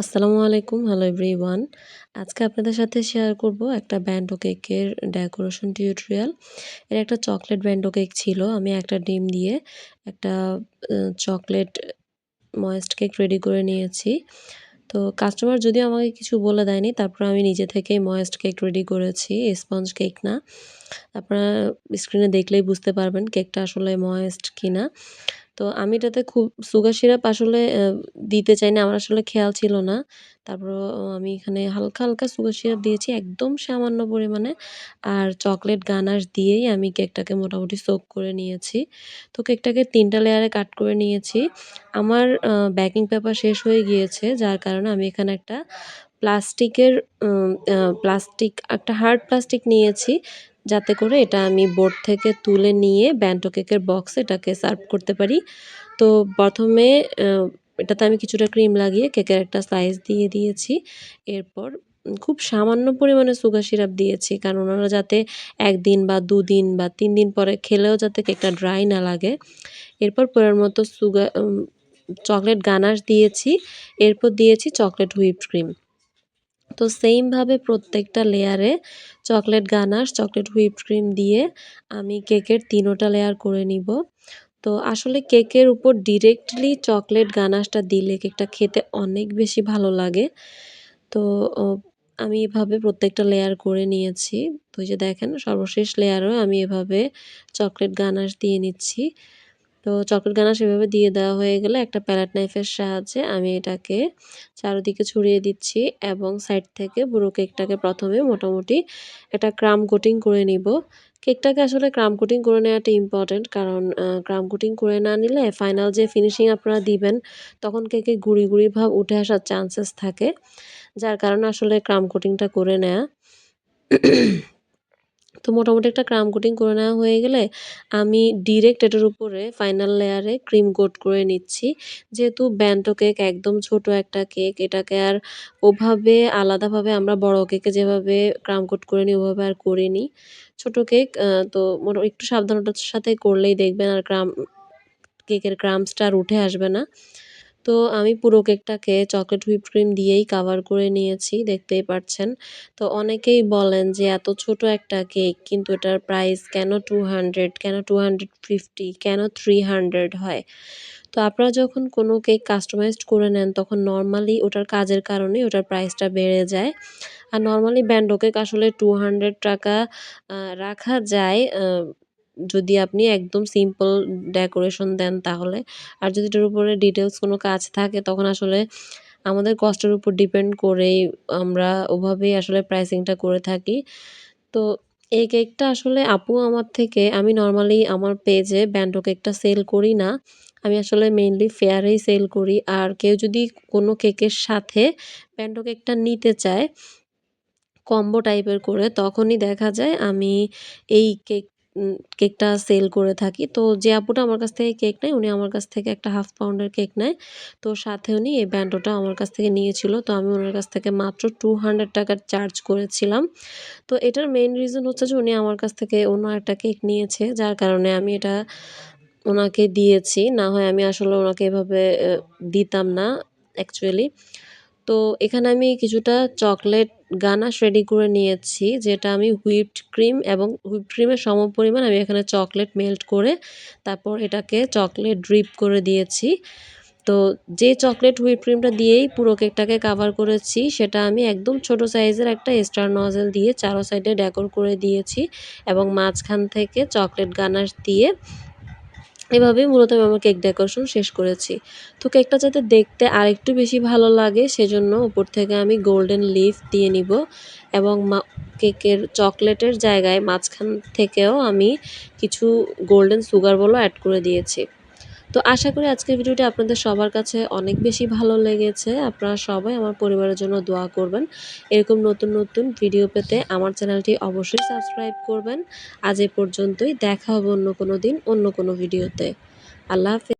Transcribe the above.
আসসালামু আলাইকুম। Hello everyone আজকে আপনাদের সাথে শেয়ার করব একটা ব্যান্ডো কেকের ডেকোরেশন টিউটোরিয়াল এর একটা চকলেট ব্যান্ডো কেক ছিল। আমি একটা ডিম দিয়ে একটা চকলেট ময়েস্ট কেক রেডি করে নিয়েছি। তো কাস্টমার যদিও আমাকে কিছু বলে দেয়নি, তারপর আমি নিজে থেকেই ময়েস্ট কেক রেডি করেছি। স্পঞ্জ কেক না। আপনারা স্ক্রিনে দেখলেই বুঝতে পারবেন কেকটা আসলে ময়েস্ট কিনা। তো আমি এটাতে খুব সুগার সিরাপ আসলে দিতে চাই না, আমার আসলে খেয়াল ছিল না। তারপরও আমি এখানে হালকা হালকা সুগার সিরাপ দিয়েছি, একদম সামান্য পরিমাণে। আর চকলেট গানাশ দিয়েই আমি কেকটাকে মোটামুটি সোক করে নিয়েছি। তো কেকটাকে তিনটা লেয়ারে কাট করে নিয়েছি। আমার ব্যাকিং পেপার শেষ হয়ে গিয়েছে, যার কারণে আমি এখানে একটা প্লাস্টিকের প্লাস্টিক, একটা হার্ড প্লাস্টিক নিয়েছি। যাতে করে এটা আমি বোর্ড থেকে তুলে নিয়ে ব্যান্টো কেকের বক্সে এটাকে সার্ভ করতে পারি। তো প্রথমে এটাতে আমি কিছুটা ক্রিম লাগিয়ে কেকের একটা স্লাইস দিয়ে দিয়েছি। এরপর খুব সামান্য পরিমাণে সুগার সিরাপ দিয়েছি, কারণ ওনারা যাতে একদিন বা দুদিন বা তিন দিন পরে খেলেও যাতে কেকটা ড্রাই না লাগে। এরপর পরের মতো সুগার চকলেট গানাশ দিয়েছি। এরপর দিয়েছি চকলেট হুইপড ক্রিম তো সেমভাবে প্রত্যেকটা লেয়ারে chocolate ganache chocolate whip cream দিয়ে আমি কেকের তিনোটা লেয়ার করে নিব। তো আসলে কেকের উপর ডিরেক্টলি চকলেট গানাশটা দিলে কেকটা খেতে অনেক বেশি ভালো লাগে। তো আমি এভাবে প্রত্যেকটা লেয়ার করে নিয়েছি। তো যে দেখেন, সর্বশেষ লেয়ারও আমি এভাবে চকলেট গানাশ দিয়ে নিচ্ছি। তো চকলেট গানা সেভাবে দিয়ে দেওয়া হয়ে গেলে একটা প্যালেট নাইফের সাহায্যে আমি এটাকে চারদিকে ছড়িয়ে দিচ্ছি এবং সাইড থেকে পুরো কেকটাকে প্রথমে মোটামুটি একটা ক্রাম কোটিং করে নিব। কেকটাকে আসলে ক্রাম কোটিং করে নেওয়াটা ইম্পর্টেন্ট কারণ ক্রাম কোটিং করে না নিলে ফাইনাল যে ফিনিশিং আপনারা দিবেন তখন কেকে গুঁড়ি গুঁড়ি ভাব উঠে আসার চান্সেস থাকে, যার কারণে আসলে ক্রাম কোটিংটা করে নেয়া। তো মোটামুটি একটা ক্রাম কোটিং করে নেওয়া হয়ে গেলে আমি ডিরেক্ট এটার উপরে ফাইনাল লেয়ারে ক্রিম কোট করে নিচ্ছি। যেহেতু ব্যান্টো কেক একদম ছোট একটা কেক এটাকে আর ওভাবে আলাদাভাবে আমরা বড় কেকে যেভাবে ক্রাম কোট করে নিই, ওভাবে আর করিনি। ছোট কেক তো একটু সাবধানতার সাথে করলেই দেখবেন আর ক্রাম কেকের ক্রামসটা আর উঠে আসবে না। তো আমি পুরো কেকটাকে চকলেট হুইপ ক্রিম দিয়েই কাভার করে নিয়েছি, দেখতেই পাচ্ছেন তো অনেকেই বলেন যে এত ছোট একটা কেক, কিন্তু এটার প্রাইস কেন টু হান্ড্রেড কেন টু হান্ড্রেড ফিফটি কেন থ্রি হান্ড্রেড হয়? তো আপনারা যখন কোনো কেক কাস্টমাইজড করে নেন, তখন নর্মালি ওটার কাজের কারণে ওটার প্রাইসটা বেড়ে যায়। আর নর্মালি ব্যান্ডো কেক আসলে টু হান্ড্রেড টাকা রাখা যায় যদি আপনি একদম সিম্পল ডেকোরেশন দেন তাহলে। আর যদি এটার উপরে ডিটেলস কোনো কাজ থাকে, তখন আসলে আমাদের কষ্টের উপর ডিপেন্ড করেই আমরা ওভাবেই আসলে প্রাইসিংটা করে থাকি। তো এই কেকটা আসলে আপু আমার থেকে, আমি নর্মালি আমার পেজে ব্যান্ডো কেকটা সেল করি না। আমি আসলে মেইনলি ফেয়ারেই সেল করি। আর কেউ যদি কোনো কেকের সাথে ব্যান্ডো কেকটা নিতে চায় কম্বো টাইপের করে, তখনই দেখা যায় আমি এই কেক কেকটা সেল করে থাকি। তো যে আপুটা আমার কাছ থেকে কেক নেয়, উনি আমার কাছ থেকে একটা হাফ পাউন্ডের কেক নেয়। তো সাথে উনি এই ব্যান্ডোটা আমার কাছ থেকে নিয়েছিল। তো আমি ওনার কাছ থেকে মাত্র টু হান্ড্রেড টাকার চার্জ করেছিলাম। তো এটার মেইন রিজন হচ্ছে যে উনি আমার কাছ থেকে অন্য একটা কেক নিয়েছে, যার কারণে আমি এটা ওনাকে দিয়েছি। না হয় আমি আসলে ওনাকে এভাবে দিতাম না অ্যাকচুয়ালি তো এখানে আমি কিছুটা চকলেট গানাশ রেডি করে নিয়েছি, যেটা আমি হুইপড ক্রিম এবং হুইপড ক্রিমের সম পরিমাণ আমি এখানে চকলেট মেল্ট করে তারপর এটাকে চকলেট ড্রিপ করে দিয়েছি। তো যে চকলেট হুইপ ক্রিমটা দিয়েই পুরো কেকটাকে কাভার করেছি, সেটা আমি একদম ছোট সাইজের একটা স্টার নজেল দিয়ে চারো সাইডে ডেকোর করে দিয়েছি এবং মাঝখান থেকে চকলেট গানাশ দিয়ে এভাবেই মূলত আমি আমার কেক ডেকোরেশন শেষ করেছি। তো কেকটা যাতে দেখতে আর একটু বেশি ভালো লাগে সেজন্য উপর থেকে আমি গোল্ডেন লিফ দিয়ে নিব এবং কেকের চকলেটের জায়গায় মাঝখান থেকেও আমি কিছু গোল্ডেন সুগার বলো অ্যাড করে দিয়েছি। তো আশা করি আজকের ভিডিওটি আপনাদের সবার কাছে অনেক বেশি ভালো লেগেছে। আপনারা সবাই আমার পরিবারের জন্য দোয়া করবেন। এরকম নতুন নতুন ভিডিও পেতে আমার চ্যানেলটি অবশ্যই সাবস্ক্রাইব করবেন। আজ এ পর্যন্তই। দেখা হবে অন্য কোনো দিন, অন্য কোনো ভিডিওতে। আল্লাহ হাফিজ।